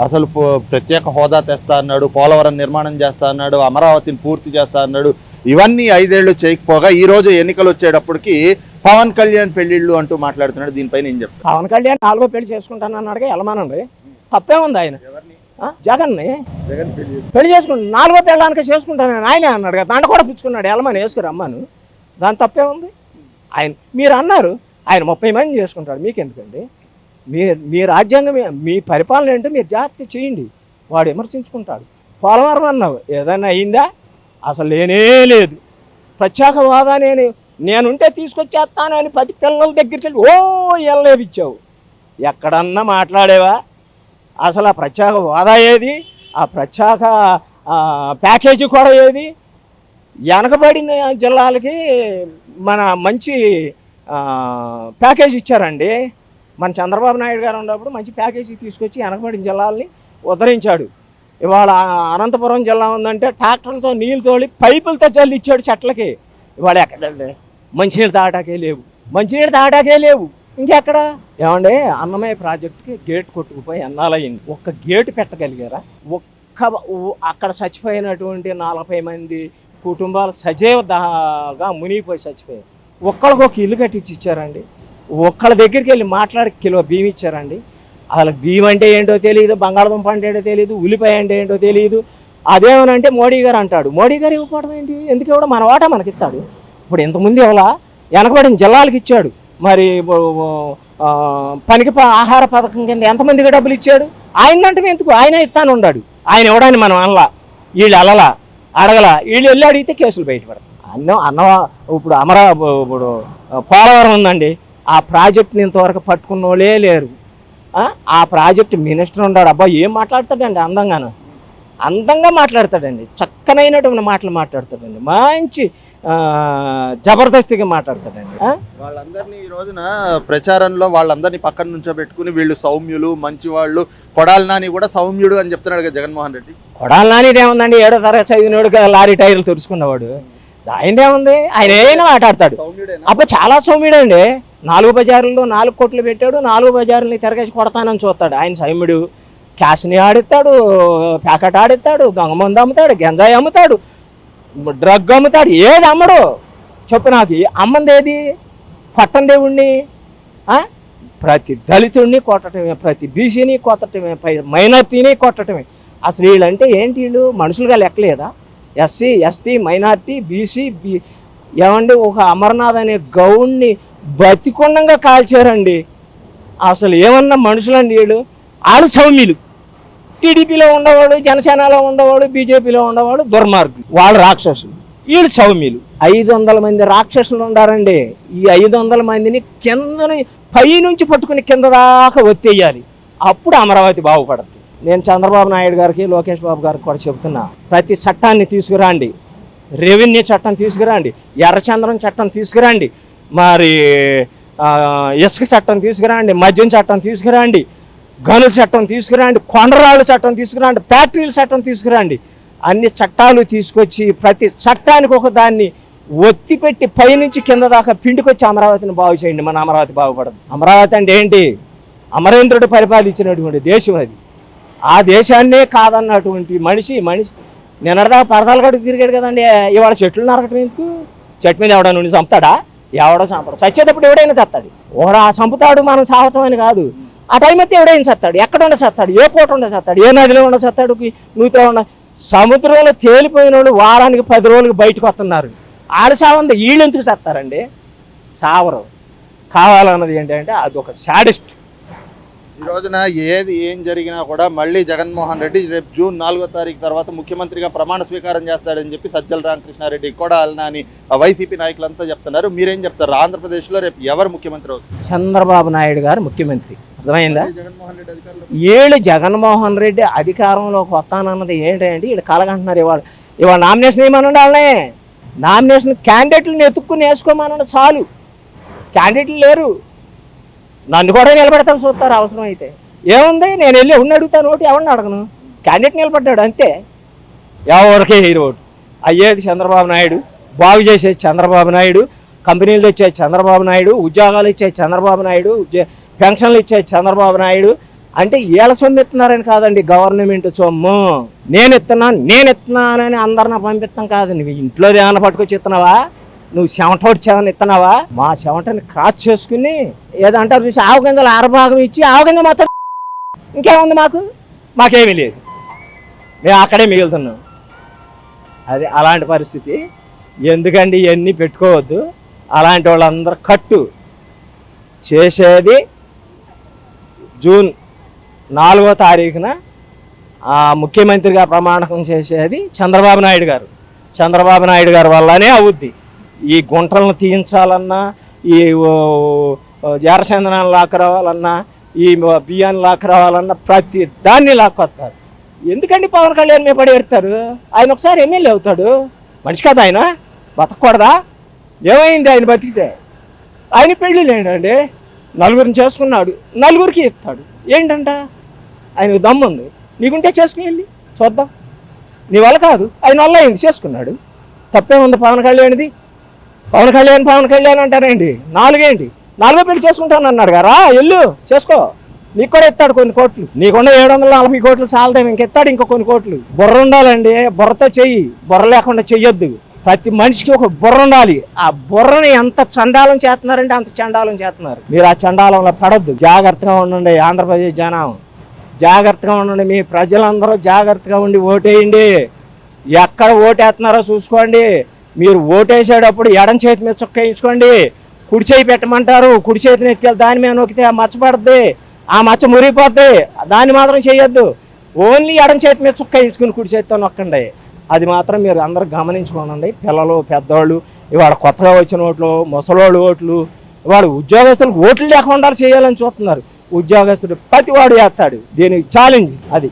అసలు పో- ప్రత్యేక హోదా తెస్తా అన్నాడు పోలవరం నిర్మాణం చేస్తా అన్నాడు అమరావతిని పూర్తి చేస్తా అన్నాడు. ఇవన్నీ ఐదేళ్ళు చేయకపోగా ఈ రోజు ఎన్నికలు వచ్చేటప్పటికి పవన్ కళ్యాణ్ పెళ్ళిళ్ళు అంటూ మాట్లాడుతున్నాడు. దీనిపైన ఏం చెప్తారు? పవన్ కళ్యాణ్ నాలుగో పెళ్ళి చేసుకుంటాను అన్నాడుగా వెళ్ళమానండి తప్పే ఉంది ఆయన. ఆ? జగన్ని? పెళ్ళి చేసుకుంటా నాలుగో పెళ్ళానికి చేసుకుంటాను ఆయనే అన్నాడు కదా దాంట్లో కూడా పుచ్చుకున్నాడు వేసుకుని అమ్మాను. దాని తప్పే ఉంది. ఆయన మీరు అన్నారు ఆయన ముప్పై మంది చేసుకుంటాడు. మీకెందుకండి? మీ మీ రాజ్యాంగం మీ పరిపాలన ఏంటో మీరు జాగ్రత్త చేయండి. వాడు విమర్శించుకుంటాడు. పోలవరం అన్నావు ఏదైనా అయిందా? అసలు లేనే లేదు. ప్రత్యేక హోదా నేను నేనుంటే తీసుకొచ్చేస్తాను అని పది పిల్లల దగ్గరికి వెళ్ళి ఓ ఎల్లలేపిచ్చావు ఎక్కడన్నా మాట్లాడేవా? అసలు ఆ ప్రత్యేక హోదా ఏది? ఆ ప్రత్యేక ప్యాకేజీ కూడా ఏది? వెనకబడిన జిల్లాలకి మన మంచి ప్యాకేజ్ ప్యాకేజీ ఇచ్చారండి. మన చంద్రబాబు నాయుడు గారు ఉన్నప్పుడు మంచి ప్యాకేజీ తీసుకొచ్చి వెనకబడిన జిల్లాల్ని ఉద్ధరించాడు. ఇవాళ అనంతపురం జిల్లా ఉందంటే ట్రాక్టర్లతో నీళ్ళు తోలి పైపులతో చల్లి ఇచ్చాడు చెట్లకి. ఇవాళ ఎక్కడ మంచినీళ్ళు తాగటాకే లేవు. మంచినీళ్ళు తాగటాకే లేవు. ఇంకెక్కడ? ఏమండి అన్నమయ్య ప్రాజెక్టుకి గేట్ కొట్టుకుపోయి ఎన్నాలయ్యింది ఒక్క గేటు పెట్టగలిగారా? ఒక్క అక్కడ చచ్చిపోయినటువంటి నలభై మంది కుటుంబాలు సజీవ దాగా మునిగిపోయి చచ్చిపోయాయి. ఒక్కడికి ఒక ఇల్లు కట్టించి ఇచ్చారండి. ఒక్కళ్ళ దగ్గరికి వెళ్ళి మాట్లాడి కిలో బియ్యం ఇచ్చారండి. అసలు బియ్యం అంటే ఏంటో తెలియదు బంగాళదుంప అంటే ఏంటో తెలియదు ఉల్లిపాయ అంటే ఏంటో తెలియదు అదేమనంటే మోడీ గారు అంటాడు. మోడీ గారు ఇవ్వకపోవడం ఏంటి? ఎందుకు ఇవ్వడం? మన వాటా మనకి ఇస్తాడు. ఇప్పుడు ఇంతకుముందు ఇవ్వలా వెనకబడిన జిల్లాలకు ఇచ్చాడు. మరి పనికి ఆహార పథకం కింద ఎంతమందికి డబ్బులు ఇచ్చాడు? ఆయన అంటే ఎందుకు? ఆయన ఇస్తాను ఉన్నాడు ఆయన ఇవ్వడానికి మనం అనలా. వీళ్ళు అలలా అడగల. వీళ్ళు వెళ్ళి అడిగితే కేసులు బయటపడతాయి. అన్నం అన్న ఇప్పుడు అమరా ఇప్పుడు పోలవరం ఉందండి. ఆ ప్రాజెక్ట్ని ఇంతవరకు పట్టుకున్న వాళ్ళే లేరు. ఆ? ప్రాజెక్ట్ మినిస్టర్ ఉన్నాడు. అబ్బా ఏం మాట్లాడతాడండి అందంగాను? అందంగా మాట్లాడతాడండి. చక్కనైనటువంటి మాటలు మాట్లాడతాడండి. మంచి జబర్దస్తిగా మాట్లాడతాడండి? వాళ్ళందరినీ ఈ రోజున ప్రచారంలో వాళ్ళందరినీ పక్కన నుంచో పెట్టుకుని వీళ్ళు సౌమ్యులు మంచి వాళ్ళు కొడాలి నాని కూడా సౌమ్యుడు అని చెప్తున్నాడు కదా జగన్మోహన్ రెడ్డి. కొడాలి నానిది ఏముందండి ఏడో తరగతి చదివినోడు లారీ టైర్లు తెరుచుకున్నవాడు ఆయనదేముంది ఆయన ఏమైనా మాట్లాడతాడు. అప్పుడు చాలా సౌమ్యుడండి. నాలుగు బజార్లలో నాలుగు కోట్లు పెట్టాడు నాలుగు బజార్లని తిరగేసి కొడతానని చూస్తాడు. ఆయన సైముడు క్యాష్ని ఆడిస్తాడు ప్యాకెట్ ఆడిస్తాడు దొంగ మందు అమ్ముతాడు గంజాయి అమ్ముతాడు డ్రగ్ అమ్ముతాడు ఏది అమ్మడు? చెప్పు నాకు అమ్మంది ఏది? కొట్టం దేవుణ్ణి ప్రతి దళితుడిని కొట్టడమే ప్రతి బీసీని కొట్టడమే పై- మైనార్టీని కొట్టడమే అసలు వీళ్ళంటే ఏంటి వీళ్ళు? మనుషులుగా లెక్కలేదా? SC ST minority BC B ఏమండి ఒక అమర్నాథ్ అనే గౌడ్ని బతికొండంగా కాల్చారండి. అసలు ఏమన్నా మనుషులండి వీళ్ళు ఆడు సౌమ్యులు. టీడీపీలో ఉండేవాడు జనసేనలో ఉండేవాడు బీజేపీలో ఉండేవాడు దుర్మార్గులు. వాళ్ళు రాక్షసులు. వీళ్ళు సౌమ్యులు. ఐదు వందల మంది రాక్షసులు ఉండారండి. ఈ ఐదు వందల మందిని కిందని పై నుంచి పట్టుకుని కింద దాకా ఒత్తేయాలి. అప్పుడు అమరావతి బాగుపడుతుంది నేను చంద్రబాబు నాయుడు గారికి లోకేష్ బాబు గారికి కూడా చెబుతున్నా ప్రతి చట్టాన్ని తీసుకురండి. రెవెన్యూ చట్టం తీసుకురండి. ఎర్రచంద్రం చట్టం తీసుకురండి. మరి ఆ, ఇసుక చట్టం తీసుకురండి మద్యం చట్టం తీసుకురండి గనుల చట్టం తీసుకురండి కొండరాళ్ళ చట్టం తీసుకురండి ఫ్యాక్టరీల చట్టం తీసుకురండి. అన్ని చట్టాలు తీసుకొచ్చి ప్రతి చట్టానికి ఒక దాన్ని ఒత్తి పెట్టి పైనుంచి కింద దాకా పిండికొచ్చి అమరావతిని బాగు చేయండి. మన అమరావతి బాగుపడదు. అమరావతి అంటే ఏంటి? అమరేంద్రుడు పరిపాలించినటువంటి దేశం అది. ఆ దేశాన్నే కాదన్నటువంటి మనిషి మనిషి నిన్నటిదాకా పరదాలు కడుగు తిరిగాడు కదండి. ఇవాళ చెట్లు నరకటం ఎందుకు? చెట్టు మీద ఎవడో నుండి చంపుతాడా? ఎవడో చంపడు. చచ్చేటప్పుడు ఎవడైనా చస్తాడు. ఒకడు చంపుతాడు మనం సావటం అని కాదు. ఆ టైం అయితే ఎవడైనా చత్తాడు ఎక్కడ ఉండ ఏ పూట ఉండ చత్తాడు ఏ నదిలో ఉండ చస్తాడు? నూతిలో ఉండ సముద్రంలో తేలిపోయిన వాళ్ళు వారానికి పది రోజులకు బయటకు వస్తున్నారు. ఆడు చావంది వీళ్ళు ఎందుకు చేస్తారండి? చావరు కావాలన్నది ఏంటంటే అది ఒక శాడిస్ట్. ఈ రోజున ఏది ఏం జరిగినా కూడా మళ్ళీ జగన్మోహన్ రెడ్డి రేపు జూన్ నాలుగో తారీఖు తర్వాత ముఖ్యమంత్రిగా ప్రమాణ స్వీకారం చేస్తాడని చెప్పి సజ్జల రామకృష్ణారెడ్డి కొడాలి నాని ఆ వైసీపీ నాయకులంతా చెప్తున్నారు. మీరేం చెప్తారు? ఆంధ్రప్రదేశ్లో రేపు ఎవరు ముఖ్యమంత్రి అవుతారు? చంద్రబాబు నాయుడు గారు ముఖ్యమంత్రి. అర్థమైందా? జగన్మోహన్ రెడ్డి అధికారంలో ఏళ్ళు జగన్మోహన్ రెడ్డి అధికారంలోకి వస్తానన్నది ఏంటంటే వీళ్ళు కలగంటున్నారు ఇవాళ. ఇవాళ నామినేషన్ ఏమనండి వాళ్ళనే. నామినేషన్ క్యాండిడేట్లను ఎత్తుక్కుని వేసుకోమనండి చాలు. క్యాండిడేట్లు లేరు. నన్ను కూడా నిలబెడతాను చూస్తారు అవసరం అయితే ఏముంది? నేను వెళ్ళి ఎవరిని అడుగుతాను? ఓటు ఎవరిని అడగను? క్యాండిడేట్ నిలబడ్డాడు అంతే. ఎవరికే హీరో ఓటు. అయ్యేది చంద్రబాబు నాయుడు బాగు చేసేది చంద్రబాబు నాయుడు కంపెనీలు ఇచ్చేది చంద్రబాబు నాయుడు ఉద్యోగాలు ఇచ్చేది చంద్రబాబు నాయుడు పెన్షన్లు ఇచ్చేది చంద్రబాబు నాయుడు. అంటే వీళ్ళ సొమ్ము ఇస్తున్నారని కాదండి గవర్నమెంట్ సొమ్ము. నేను ఇస్తున్నాను నేను ఇస్తున్నానని అందరిని పంపిస్తాం కాదండి ఇంట్లో ఏమైనా పట్టుకొచ్చి ఇస్తున్నావా నువ్వు చెమటోటి చెవన ఇస్తున్నావా మా చెమటని క్రాచ్ చేసుకుని ఏదంటారు చూసి ఆవు గింజలు అరభాగం ఇచ్చి ఆవు గింజ మొత్తం ఇంకేముంది మాకు? మాకేమీ లేదు. మేము అక్కడే మిగులుతున్నాం. అది అలాంటి పరిస్థితి. ఎందుకండి ఇవన్నీ పెట్టుకోవద్దు? అలాంటి వాళ్ళందరూ కట్టు చేసేది జూన్ నాలుగో తారీఖున ముఖ్యమంత్రిగా ప్రమాణకం చేసేది చంద్రబాబు నాయుడు గారు. చంద్రబాబు నాయుడు గారు వల్లనే అవుద్ది. ఈ గుంటలను తీయించాలన్నా ఈ ఓ, ఓ, లాక్కరావాలన్నా ఈ బియ్యాన్ని లాక్కరావాలన్నా ప్రతి దాన్ని లాక్కొస్తారు ఎందుకండి పవన్ కళ్యాణ్ మీద పడి పెడతారు? ఆయన ఒకసారి ఎమ్మెల్యే అవుతాడు. మనిషి కదా ఆయన. బతకూడదా ఏమైంది ఆయన బతికితే? ఆయన పెళ్ళి లేడండి. నలుగురిని చేసుకున్నాడు. నలుగురికి ఇస్తాడు. ఏంటంట? ఆయనకు దమ్ముంది. నీకుంటే చేసుకుని వెళ్ళి చూద్దాం. నీ వల్ల కాదు. ఆయన వల్ల అయింది. చేసుకున్నాడు. తప్పే ఉంది పవన్ కళ్యాణ్ది. పవన్ కళ్యాణ్ పవన్ కళ్యాణ్ అంటారండి నాలుగేంటి? నాలుగో పెళ్ళి చేసుకుంటాను అన్నాడు కదా. ఎల్లు చేసుకో. నీకు కూడా ఇస్తాడు కొన్ని కోట్లు. నీకున్న ఏడు వందల నలభై కోట్లు చాలదేమో ఇంకెత్తాడు ఇంకో కొన్ని కోట్లు. బుర్ర ఉండాలండి బుర్రతో చెయ్యి. బుర్ర లేకుండా చెయ్యొద్దు. ప్రతి మనిషికి ఒక బుర్ర ఉండాలి. ఆ బుర్రని ఎంత చండాలం చేస్తున్నారంటే అంత చండాలం చేస్తున్నారు. మీరు ఆ చండాలంలో పడద్దు. జాగ్రత్తగా ఉండండి ఆంధ్రప్రదేశ్ జనం. జాగ్రత్తగా ఉండండి మీ ప్రజలందరూ జాగ్రత్తగా ఉండి ఓటేయండి. ఎక్కడ ఓటేస్తున్నారో చూసుకోండి. మీరు ఓటేసేటప్పుడు ఎడం చేతి మీద చుక్క వేయించుకోండి. కుడి చేయి పెట్టమంటారు. కుడి చేతిని ఎత్తుకెళ్ళి దాని మీద నొక్కితే ఆ మచ్చ పడుతుంది ఆ మచ్చ మురిగిపోద్ది. దాన్ని మాత్రం చేయొద్దు. ఓన్లీ ఎడం చేతి మీద చుక్క వేయించుకుని కుడి చేతితో నొక్కండి. అది మాత్రం మీరు అందరూ గమనించుకోనండి. పిల్లలు పెద్దవాళ్ళు ఇవాడు కొత్తగా వచ్చిన ఓట్లు ముసలోళ్ళు ఓట్లు వాడు ఉద్యోగస్తులకు ఓట్లు లేకుండా చేయాలని చూస్తున్నారు. ఉద్యోగస్తుడు ప్రతి వాడు వేస్తాడు దీనికి ఛాలెంజ్ అది.